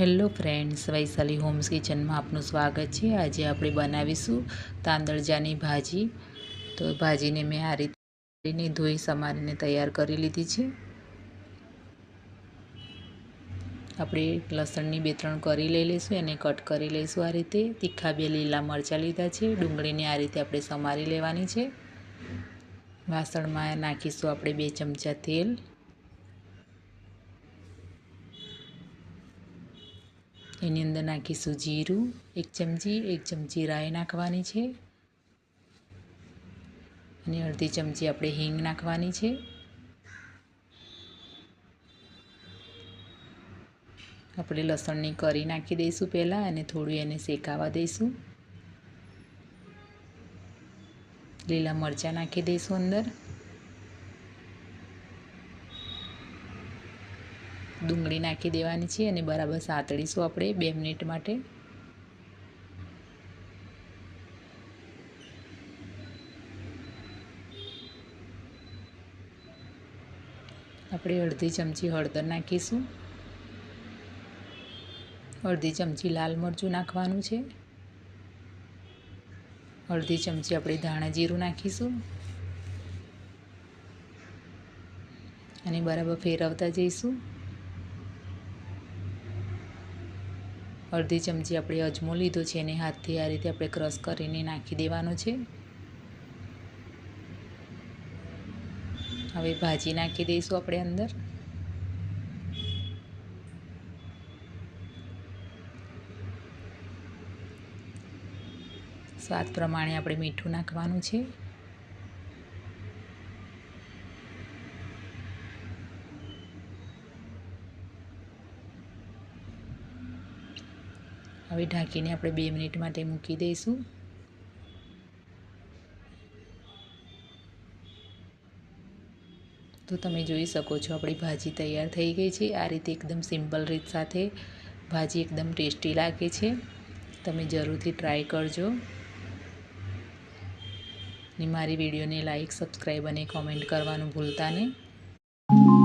Hello friends, Vaishali homes કિચનમાં આપનું સ્વાગત છે. આજે આપણે બનાવીશું તાંદળજાની ભાજી. તો ભાજીને મેં આ રીતે ધોઈ સમારીને તૈયાર કરી લીધી છે. આપણે લસણની બે ત્રણ કરી લઈ લઈશું, એને કટ કરી લઈશું આ રીતે. તીખા બે લીલા મરચાં લીધા છે. ડુંગળીને આ રીતે આપણે સમારી લેવાની છે. વાસણમાં નાખીશું આપણે બે ચમચા તેલ. એની અંદર નાખીશું જીરું, એક ચમચી એક ચમચી રાઈ નાખવાની છે. અને અડધી ચમચી આપણે હિંગ નાખવાની છે. આપણે લસણની કરી નાખી દઈશું પહેલાં અને થોડું એને શેકાવા દઈશું. લીલા મરચાં નાખી દઈશું અંદર. ડુંગળી નાખી દેવાની છે અને બરાબર સાતળીશું આપણે બે મિનિટ માટે. આપણે અડધી ચમચી હળદર નાખીશું. અડધી ચમચી લાલ મરચું નાખવાનું છે. અડધી ચમચી આપણે ધાણા જીરું નાખીશું. અને બરાબર ફેરવતા જઈશું. અડધી ચમચી આપણે અજમો લીધો છે એને હાથથી આ રીતે આપણે ક્રશ કરીને નાખી દેવાનો છે. હવે ભાજી નાખી દઈશું આપણે અંદર. સ્વાદ પ્રમાણે આપણે મીઠું નાખવાનું છે. હવે ઢાંકીને આપણે બે મિનિટ માટે મૂકી દઈશું. તો તમે જોઈ શકો છો, આપણી ભાજી તૈયાર થઈ ગઈ છે. આ રીતે એકદમ સિમ્પલ રીત સાથે ભાજી એકદમ ટેસ્ટી લાગે છે. તમે જરૂરથી ટ્રાય કરજો. ને મારી વિડીયોને લાઈક, સબસ્ક્રાઈબ અને કોમેન્ટ કરવાનું ભૂલતા નહીં.